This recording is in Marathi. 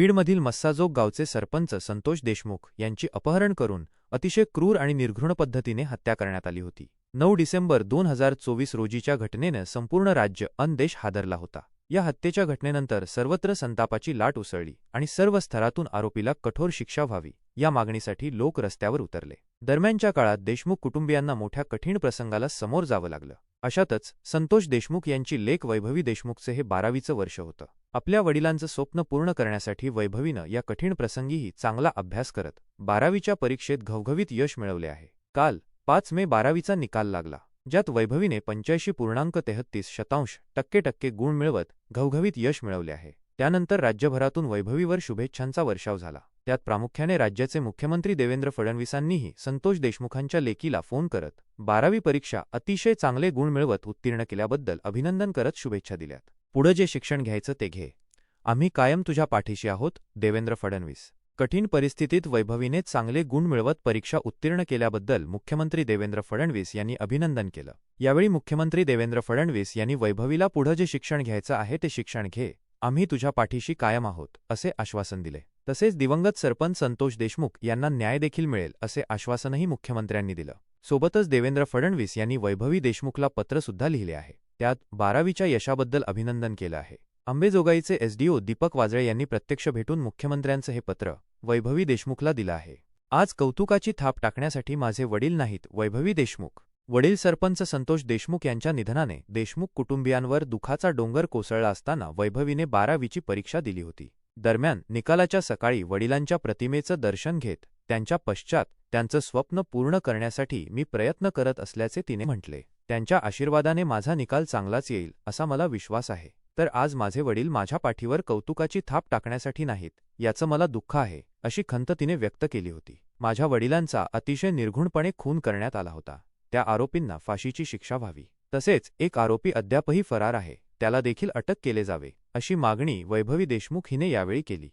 बीडमधील मस्साजोग गावचे सरपंच संतोष देशमुख यांची अपहरण करून अतिशय क्रूर आणि निर्घृण पद्धतीने हत्या करण्यात आली होती. नऊ डिसेंबर दोन हजार चोवीस रोजीच्या घटनेनं संपूर्ण राज्य अनदेश हादरला होता. या हत्येच्या घटनेनंतर सर्वत्र संतापाची लाट उसळली आणि सर्व स्तरातून आरोपीला कठोर शिक्षा व्हावी या मागणीसाठी लोक रस्त्यावर उतरले. दरम्यानच्या काळात देशमुख कुटुंबियांना मोठ्या कठीण प्रसंगाला समोर जावं लागलं. अशातच संतोष देशमुख यांची लेख वैभवी देशमुखचे हे बारावीचं वर्ष होतं. आपल्या वडिलांचं स्वप्न पूर्ण करण्यासाठी वैभवीनं या कठीण प्रसंगीही चांगला अभ्यास करत बारावीच्या परीक्षेत घवघवीत यश मिळवले आहे. काल पाच मे बारावीचा निकाल लागला ज्यात वैभवीने पंच्याऐंशी पूर्णांक तेहत्तीस शतांश टक्के टक्के गुण मिळवत घवघवीत यश मिळवले आहे. त्यानंतर राज्यभरातून वैभवीवर शुभेच्छांचा वर्षाव झाला. त्यात प्रामुख्याने राज्याचे मुख्यमंत्री देवेंद्र फडणवीसांनीही संतोष देशमुखांच्या लेकीला फोन करत बारावी परीक्षा अतिशय चांगले गुण मिळवत उत्तीर्ण केल्याबद्दल अभिनंदन करत शुभेच्छा दिल्यात. पुढं जे शिक्षण घ्यायचं ते घे. आम्ही कायम तुझ्या पाठीशी आहोत देवेंद्र फडणवीस. कठीण परिस्थितीत वैभवीने चांगले गुण मिळवत परीक्षा उत्तीर्ण केल्याबद्दल मुख्यमंत्री देवेंद्र फडणवीस यांनी अभिनंदन केलं. यावेळी मुख्यमंत्री देवेंद्र फडणवीस यांनी वैभवीला पुढं जे शिक्षण घ्यायचं आहे ते शिक्षण घे. आम्ही तुझ्या पाठीशी कायम आहोत असे आश्वासन दिले. तसेच दिवंगत सरपंच संतोष देशमुख यांना न्याय देखील मिळेल असे आश्वासनही मुख्यमंत्र्यांनी दिलं. सोबतच देवेंद्र फडणवीस यांनी वैभवी देशमुखला पत्रसुद्धा लिहिले आहे. त्यात बारावीच्या यशाबद्दल अभिनंदन केलं आहे. अंबेजोगाईचे एसडीओ दीपक वाजळे यांनी प्रत्यक्ष भेटून मुख्यमंत्र्यांचं हे पत्र वैभवी देशमुखला दिलं आहे. आज कौतुकाची थाप टाकण्यासाठी माझे वडील नाहीत वैभवी देशमुख. वडील सरपंच संतोष देशमुख यांच्या निधनाने देशमुख कुटुंबियांवर दुखाचा डोंगर कोसळला असताना वैभवीने बारावीची परीक्षा दिली होती. दरम्यान निकालाच्या सकाळी वडिलांच्या प्रतिमेचं दर्शन घेत त्यांच्या पश्चात त्यांचं स्वप्न पूर्ण करण्यासाठी मी प्रयत्न करत असल्याचे तिने म्हटले. त्यांच्या आशीर्वादाने माझा निकाल चांगलाच येईल असा मला विश्वास आहे. तर आज माझे वडील माझ्या पाठीवर कौतुकाची थाप टाकण्यासाठी नाहीत याचं मला दुःख आहे अशी खंत तिने व्यक्त केली होती. माझ्या वडिलांचा अतिशय निर्घुणपणे खून करण्यात आला होता. त्या आरोपींना फाशीची शिक्षा व्हावी. तसेच एक आरोपी अद्यापही फरार आहे. त्याला देखील अटक केले जावे अशी मागणी वैभवी देशमुख हिने यावेळी केली.